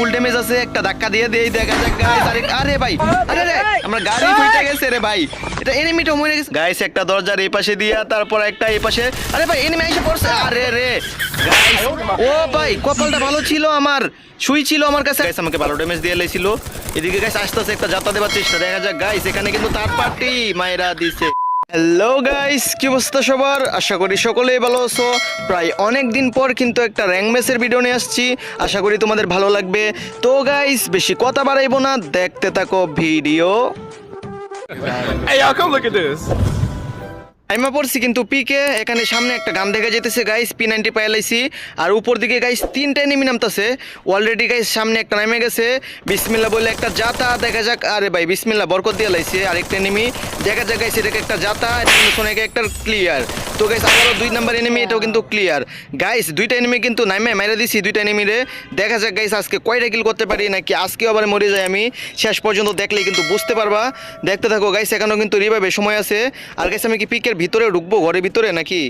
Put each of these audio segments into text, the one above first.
Full damage আছে একটা ধাক্কা দিয়ে দেই দেখা যাক গাইস আরে আরে ভাই আরে রে আমার গাড়ি ফুটে গেছে রে ভাই। এটা এনিমিটা মরে গেছে। গাইস একটা দরজার এই পাশে দিয়া তারপর একটা এই পাশে। আরে ভাই এনিমি এসে পড়ছে। আরে রে গাইস ও ভাই কপালটা ভালো ছিল আমার সুই ছিল আমার কাছে। গাইস আমাকে ভালো ড্যামেজ দিয়ে লাইছিল এদিকে গাইস আস্তে আস্তে একটা যাত্রা দেবার চেষ্টা। দেখা যাক গাইস এখানে কিন্তু তার পার্টি মায়েরা দিছে। হ্যালো গাইস কি অবস্থা সবার? আশা করি সকলেই ভালো আছো। প্রায় অনেক দিন পর কিন্তু একটা র্যাঙ্ক ম্যাচের ভিডিও নিয়ে আসছি। আশা করি তোমাদের ভালো লাগবে। তো গাইস বেশি কথা বাড়াইবো না। দেখতে থাকো video Hey, y'all, come look at this. আইমা পড়ছি কিন্তু পিকে, এখানে সামনে একটা গান দেখা যেতেছে গাইস পি নাইনটি পাইলাইছি। আর উপর দিকে গাইস তিনটাই নেমে নামতেছে। অলরেডি গাইস সামনে একটা নেমে গেছে। বিসমিল্লা বলে একটা জাতা, দেখা যাক, আরে ভাই বিসমিল্লা বরকত দিয়ে লাইছে, আরেকটা নেমি। দেখা যাক গাইছে এটাকে একটা জাতা, এটা শোনে একটা ক্লিয়ার তো গাইস আবারও দুই নাম্বার এনিমি এটাও কিন্তু ক্লিয়ার গাইস দুইটা এনিমি কিন্তু নামে মাইরা দিছি, দুইটা এনিমি রে। দেখা যাক গাইস আজকে কয়টা কিল করতে পারি, নাকি আজকে আবার মরে যাই আমি। শেষ পর্যন্ত দেখলে কিন্তু বুঝতে পারবা। দেখতে থাকো গাইস এখনও কিন্তু রিভাইভের সময় আছে। আর গাইস আমি কি পিকের ভিতরে ঢুকবো, ঘরের ভিতরে, নাকি?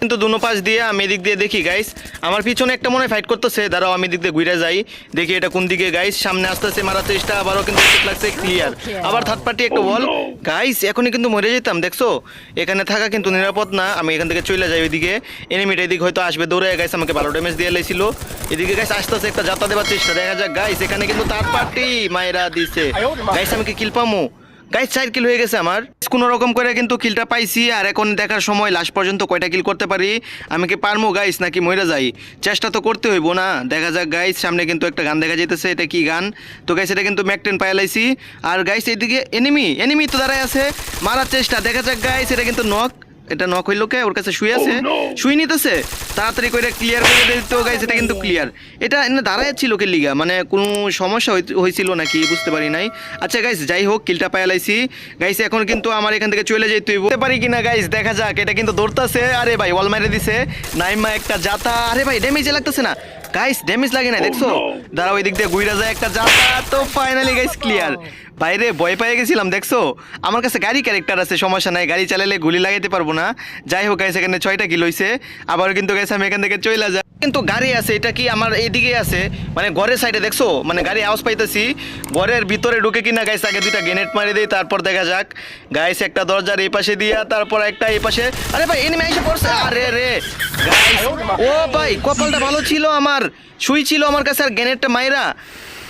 কিন্তু দুনো পাশ দিয়ে আমি এদিক দিয়ে দেখি গাইস আমার পিছনে একটা মনে ফাইট করতেছে। দাঁড়াও আমি এদিক দিয়ে ঘুরে যাই দেখি এটা কোন দিকে গাইস সামনে আসতেছে মারার চেষ্টা আবারও কিন্তু লাগছে ক্লিয়ার আবার থার্ড পার্টি একটা বল গাইস এখনই কিন্তু মরে যেতাম দেখছ? এখানে থাকা কিন্তু নিরাপদ না আমি এখান থেকে চলে যাই ওইদিকে। এনিমিটা এদিকে হয়তো আসবে দৌড়ে গাইস আমাকে ভালো ড্যামেজ দিয়ে লাইছিল। এদিকে গাইস আস্তে আস্তে একটা যাত্রা দেওয়ার চেষ্টা দেখা যাক গাইস এখানে কিন্তু থার্ড পার্টি মায়েরা দিছে। গাইস আমি কি কিল পামু? গাইস চার কিল হয়ে গেছে আমার। কোনো রকম করে কিন্তু কিলটা পাইছি আর এখন দেখার সময় লাস্ট পর্যন্ত কয়টা কিল করতে পারি, আমি কি পারমো গাইস নাকি মরে যাই? চেষ্টা তো করতে হইব না। দেখা যাক গাইস সামনে কিন্তু একটা গান দেখা যেতেছে এটা কি গান? তো গাইস এটা কিন্তু ম্যাকটেন পাইলাইছি আর গাইস এইদিকে এনিমি এনিমি তো দাঁড়ায় আছে, মারার চেষ্টা। দেখা যাক গাইস এটা কিন্তু নক এটা নক হইল কে? ওর কাছে শুয়ে আছে? শুই নিতেছে? তাড়াতাড়ি করে ক্লিয়ার করে দিত গাইস এটা কিন্তু ক্লিয়ার এটা এনে দাঁড়ায় ছিল কে লিগা? মানে কোনো সমস্যা হয়েছিল নাকি? বুঝতে পারি নাই। আচ্ছা গাইস যাই হোক কিলটা পাইলাইছি গাইস এখন কিন্তু আমার এখান থেকে চলে যাই তুই বুঝতে পারি কিনা গাইস দেখা যাক এটা কিন্তু দৌড়তাছে আরে ভাই ওয়াল মারে দিছে। নাইমা একটা জাতা আরে ভাই ড্যামেজ লাগতেছে না। গাইস ড্যামেজ লাগে না দেখছ? দাঁড়াও ওই দিক দিয়ে গুইরা যায় একটা জাতা তো ফাইনালি গাইস ক্লিয়ার বাইরে ভয় পেয়ে গেছিলাম দেখছ? আমার কাছে গাড়ি ক্যারেক্টার আছে সমস্যা নাই গাড়ি চালালে গুলি লাগাইতে পারব না। যাই হোক গাইস এখানে ছয়টা কিলো হইছে। আবার কিন্তু গাইস আমি এখান থেকে চলে যাই। কিন্তু গাড়ি আছে এটা কি আমার এইদিকে আছে? মানে ঘরের সাইডে দেখছ? মানে গাড়ি আওয়াজ পাইতেছি। ঘরের ভিতরে ঢুকে কিনা গাইস আগে দুইটা গ্রেনেড মারি দেই তারপর দেখা যাক। গাইস একটা দরজার এই পাশে দিয়া তারপর একটা এই পাশে। আরে ভাই এনিমি এসে পড়ছে। আরে রে। গাইস ও ভাই কপালটা ভালো ছিল আমার। সুই ছিল আমার কাছে আর গ্যানেটটা মাইরা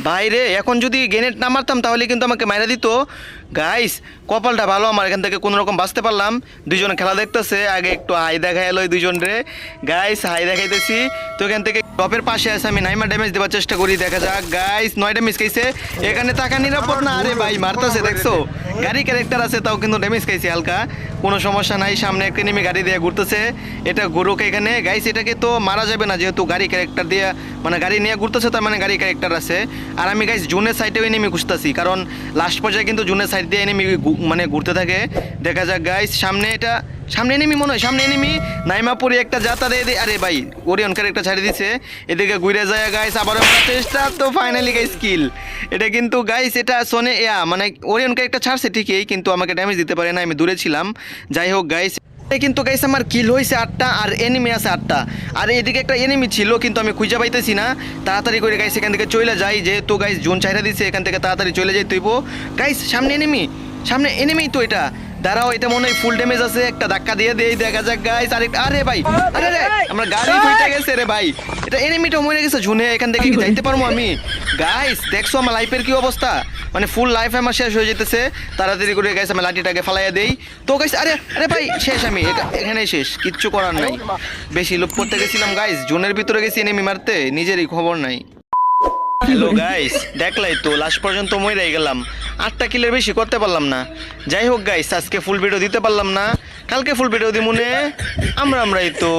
ভাই রে এখন যদি গ্যানেট না মারতাম তাহলে কিন্তু আমাকে মাইরা দিত। গাইস কপালটা ভালো, আমার এখান থেকে কোনো রকম বাঁচতে পারলাম। দুইজনে খেলা দেখতেছে, আগে একটু হাই দেখাই এলো দুইজন রে। গাইস হাই দেখাইতেছি। তো এখান থেকে টপের পাশে আছে, আমি নাইমা ড্যামেজ দেওয়ার চেষ্টা করি, দেখা যাক। গাইস নয় ড্যামেজ খাইছে। এখানে টাকা নিরাপদ না, আরে ভাই, মারতেছে, দেখছ? গাড়ি ক্যারেক্টার আছে, তাও কিন্তু ড্যামেজ খাইছে হালকা। কোনো সমস্যা নাই, সামনে একটা নেমে গাড়ি দিয়ে ঘুরতেছে। এটা গরুকে এখানে। গাইস এটাকে তো মারা যাবে না, যেহেতু গাড়ি ক্যারেক্টার দিয়ে মানে গাড়ি নিয়ে ঘুরতেছে, তার মানে গাড়ি ক্যারেক্টার আছে। আর আমি গাইস জুনের সাইডেও এনিমি খুঁজতেছি, কারণ লাস্ট পর্যায়ে কিন্তু জুনের সাইড দিয়ে এনিমি মানে ঘুরতে থাকে। দেখা যাক গাইস সামনে এটা, সামনে এনিমি মনে হয়, সামনে এনিমি নাইমাপুরি একটা যাতা দিয়ে আরে ভাই ওরিয়নকার একটা ছাড়ি দিছে। এদিকে ঘুরে যায় গাইস আবার চেষ্টা, তো ফাইনালি গাইস স্কিল এটা কিন্তু গাইস এটা সোনে ইয়া মানে ওরিয়নকার একটা ছাড়ছে ঠিকই, কিন্তু আমাকে ড্যামেজ দিতে পারে না, আমি দূরে ছিলাম। যাই হোক গাইস কিন্তু গাইস আমার কিল হয়েছে আটটা আর এনিমি আছে আটটা। আর এদিকে একটা এনিমি ছিল, কিন্তু আমি খুঁজে পাইতেছি না। তাড়াতাড়ি করে গাইস এখান থেকে চলে যাই, যেহেতু গাইস জোন চাহিদা দিচ্ছে এখান থেকে তাড়াতাড়ি চলে যাই তুইব গাইস সামনে এনিমি সামনে এনিমি তো এটা। দাঁড়াও এটা মনে হয় ফুল ড্যামেজ আছে। একটা ধাক্কা দিয়ে দেই দেখা যাক গাইস আরে আরে ভাই আরে রে আমার গাড়ি ফুটে গেছে রে ভাই। এটা এনিমিটা মরে গেছে ঝুনে এখান থেকে কি যাইতে পারব আমি? গাইস দেখছ আমার লাইফের কি অবস্থা? মানে ফুল লাইফ আমার শেষ হয়ে যেতেছে। তাড়াতাড়ি করে গাইস আমি লাঠিটাকে ফালাইয়া দেই। তো গাইস আরে আরে ভাই শেষ আমি। এখা- এখানেই শেষ কিচ্ছু করার নাই। বেশি লোক করতে গেছিলাম গাইস জোনের ভিতরে গেছি এনিমি মারতে নিজেরই খবর নাই। হ্যালো গাইস দেখলাই তো লাস্ট পর্যন্ত মরে গেলাম। আটটা কিলের বেশি করতে পারলাম না। যাই হোক গাইস আজকে ফুল ভিডিও দিতে পারলাম না। কালকে ফুল ভিডিও দিই মনে আমরা আমরাই তো